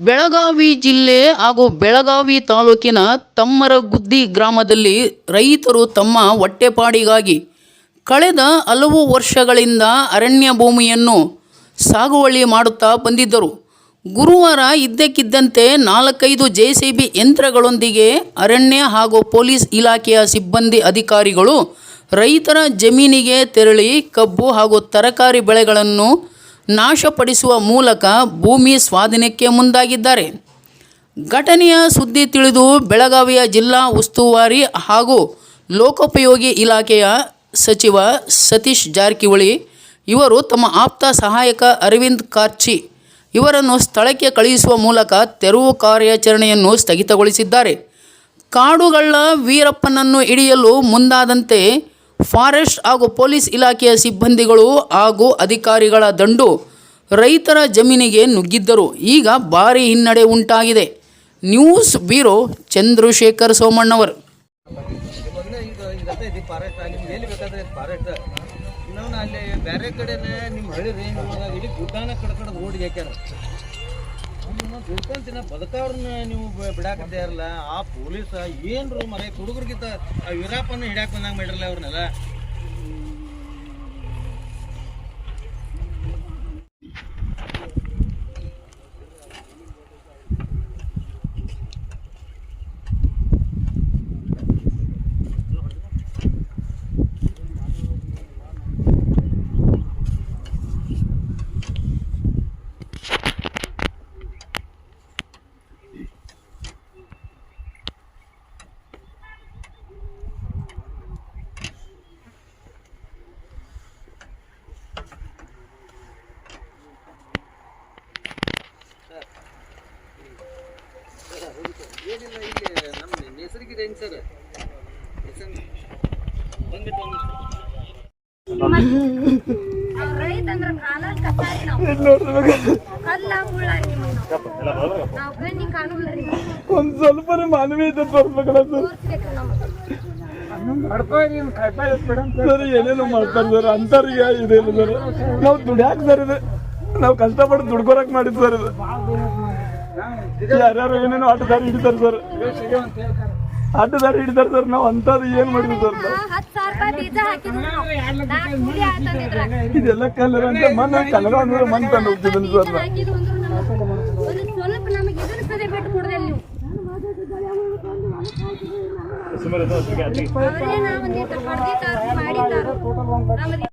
ಬೆಳಗಾವಿ ಜಿಲ್ಲೆ ಹಾಗೂ ಬೆಳಗಾವಿ ತಾಲೂಕಿನ ತಮ್ಮರಗುದ್ದಿ ಗ್ರಾಮದಲ್ಲಿ ರೈತರು ತಮ್ಮ ಹೊಟ್ಟೆಪಾಡಿಗಾಗಿ ಕಳೆದ ಹಲವು ವರ್ಷಗಳಿಂದ ಅರಣ್ಯ ಭೂಮಿಯನ್ನು ಸಾಗುವಳಿ ಮಾಡುತ್ತಾ ಬಂದಿದ್ದರು. ಗುರುವಾರ ಇದ್ದಕ್ಕಿದ್ದಂತೆ ನಾಲ್ಕೈದು ಜೆ ಸಿ ಬಿ ಯಂತ್ರಗಳೊಂದಿಗೆ ಅರಣ್ಯ ಹಾಗೂ ಪೊಲೀಸ್ ಇಲಾಖೆಯ ಸಿಬ್ಬಂದಿ ಅಧಿಕಾರಿಗಳು ರೈತರ ಜಮೀನಿಗೆ ತೆರಳಿ ಕಬ್ಬು ಹಾಗೂ ತರಕಾರಿ ಬೆಳೆಗಳನ್ನು ನಾಶಪಡಿಸುವ ಮೂಲಕ ಭೂಮಿ ಸ್ವಾಧೀನಕ್ಕೆ ಮುಂದಾಗಿದ್ದಾರೆ. ಘಟನೆಯ ಸುದ್ದಿ ತಿಳಿದು ಬೆಳಗಾವಿಯ ಜಿಲ್ಲಾ ಉಸ್ತುವಾರಿ ಹಾಗೂ ಲೋಕೋಪಯೋಗಿ ಇಲಾಖೆಯ ಸಚಿವ ಸತೀಶ್ ಜಾರಕಿಹೊಳಿ, ಇವರು ತಮ್ಮ ಆಪ್ತ ಸಹಾಯಕ ಅರವಿಂದ್ ಕಾರ್ಚಿ ಇವರನ್ನು ಸ್ಥಳಕ್ಕೆ ಕಳುಹಿಸುವ ಮೂಲಕ ತೆರವು ಕಾರ್ಯಾಚರಣೆಯನ್ನು ಸ್ಥಗಿತಗೊಳಿಸಿದ್ದಾರೆ. ಕಾಡುಗಳ್ಳ ವೀರಪ್ಪನನ್ನು ಹಿಡಿಯಲು ಮುಂದಾದಂತೆ ಫಾರೆಸ್ಟ್ ಹಾಗೂ ಪೊಲೀಸ್ ಇಲಾಖೆಯ ಸಿಬ್ಬಂದಿಗಳು ಹಾಗೂ ಅಧಿಕಾರಿಗಳ ದಂಡು ರೈತರ ಜಮೀನಿಗೆ ನುಗ್ಗಿದ್ದರು. ಈಗ ಭಾರಿ ಹಿನ್ನಡೆ ಉಂಟಾಗಿದೆ. ನ್ಯೂಸ್ ಬ್ಯೂರೋ ಚಂದ್ರಶೇಖರ್ ಸೋಮಣ್ಣವರ್ ಬೇರೆ ಕಡೆ ನಿಮ್ಮ ಹಳ್ಳಿ ಗುಡ್ಡಾನ ಹಾಕ್ಯಾರ. ದುಡ್ಕೊಂತಿನ ಬದುಕವ್ರನ್ನ ನೀವು ಬಿಡಾಕತ್ತೆ ಇರಲ್ಲ ಆ ಪೊಲೀಸ ಏನ್ರು ಮರ, ಹುಡುಗರಿಗಿಂತ ಆ ವೀರಪ್ಪನ ಹಿಡ್ಯಾಕ್ ಬಂದಂಗ ಮಾಡಿರಲ್ಲ ಅವ್ರನ್ನೆಲ್ಲ ಏನಿಲ್ಲ ಇಲ್ಲಿ ನಮ್ಮ ಹೆಸರಿಗೆ ಹೆಂಗ್ ಸರ್ ಬಂದ್ಬಿಟ್ಟು ಒಂದಿಷ್ಟು ನಾವ್ ರೈತ ಅಂದ್ರ ಕಾಲಲ್ಲಿ ಕಸಾರಿ ನಾವು ಕಲ್ಲ ಮುಳ್ಳ ನಾವ್ ಕಣ್ಣಿ ಕಾಣುಲ್ಲ ರೀ ಒಂದ್ ಸ್ವಲ್ಪ ಮಾನವೀಯತೆ ಸರ್ ನಮ್ಗೆ ಸರ್. ಏನೇನೋ ಮಾಡ್ತಾರೆ ಸರ್. ಅಂತಾರಿಗೆ ಇದೇನು ಸರ್. ನಾವು ದುಡ್ಯಾಕ್ ಸರ್ ಇದು. ನಾವು ಕಷ್ಟಪಟ್ಟು ದುಡ್ಕೊರಕ್ ಮಾಡಿದ್ ಸರ್ ಇದು. ಯಾರ್ಯಾರು ಏನೇನೋ ಆಟದಾರಿ ಹಿಡಿತಾರೆ ಸರ್. ಆಟದಾರಿ ಹಿಡಿತಾರೆ ಸರ್. ನಾವು ಅಂತದ್ ಏನ್ ಮಾಡಿದ್ವಿ ಸರ್? ಇದೆಲ್ಲ ಕಲರ್ ಅಂತ ಮನೆ ಕಲರ ಅಂದ್ರೆ ಮನ್ ತಂದು ಹೋಗ್ತಿದ್ದೀನಿ ಸರ್. ನಾವು